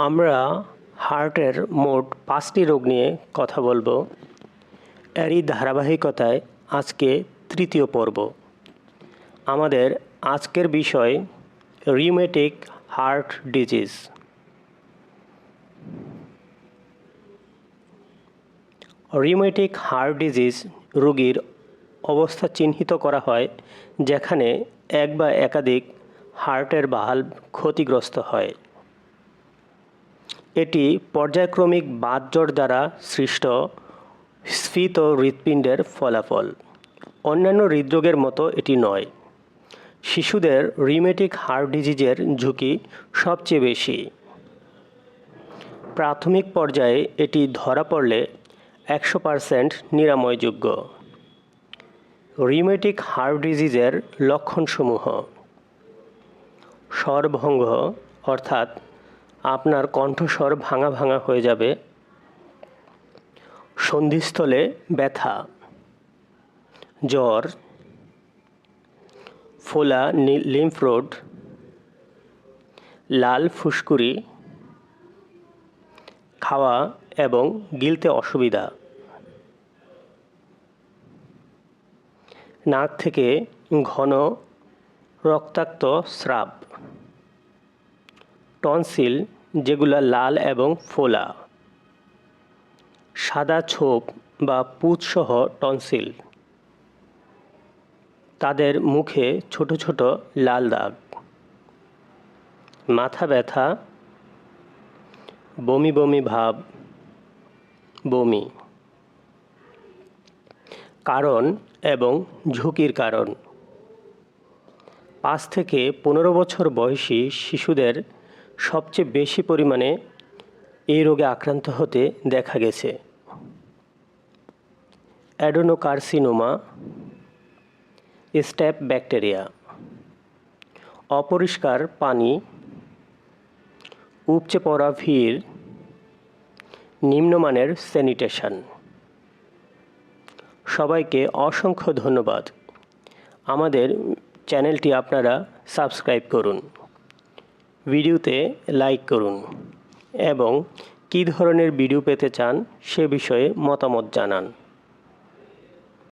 আমরা হার্টের মোট পাঁচটি রোগ নিয়ে কথা বলব। এরই ধারাবাহিকতায় আজকে তৃতীয় পর্ব। আমাদের আজকের বিষয় rheumatic heart disease rheumatic heart disease রোগীর অবস্থা চিহ্নিত করা হয়, যেখানে এক বা একাধিক হার্টের বাল্ব ক্ষতিগ্রস্ত হয়। এটি পর্যায়ক্রমিক বাতজ্বর দ্বারা সৃষ্ট স্ফীত হৃৎপিণ্ডের ফলাফল। অন্যান্য হৃদরোগের মতো এটি নয়। শিশুদের রিমেটিক হার্ট ডিজিজের ঝুঁকি সবচেয়ে বেশি। প্রাথমিক পর্যায়ে এটি ধরা পড়লে একশো পারসেন্ট নিরাময়যোগ্য। রিমেটিক হার্ট ডিজিজের লক্ষণসমূহ। স্বরভঙ্গ অর্থাৎ আপনার কণ্ঠস্বর ভাঙা ভাঙা হয়ে যাবে। সন্ধিস্থলে ব্যথা, জ্বর, ফোলা লিম্ফ রোড লাল ফুসকুড়ি, খাওয়া এবং গিলতে অসুবিধা। নাক থেকে ঘন রক্তাক্ত স্রাব। টনসিল, যেগুলো লাল এবং ফোলা। সাদা ছোপ বা পুঁতসহ টনসিল। তাদের মুখে ছোট ছোট লাল দাগ। মাথা ব্যথা, বমি বমি ভাব, বমি। কারণ এবং ঝুঁকির কারণ। পাঁচ থেকে পনেরো বছর বয়সী শিশুদের সবচেয়ে বেশি পরিমাণে এই রোগে আক্রান্ত হতে দেখা গেছে। অ্যাডোনোকার্সিনোমা, স্ট্যাপ ব্যাকটেরিয়া, অপরিষ্কার পানি, উপচে পড়া ভিড়, নিম্নমানের স্যানিটেশন। সবাইকে অসংখ্য ধন্যবাদ। আমাদের চ্যানেলটি আপনারা সাবস্ক্রাইব করুন। ভিডিওতে লাইক করুন এবং কী ধরনের ভিডিও পেতে চান সে বিষয়ে মতামত জানান।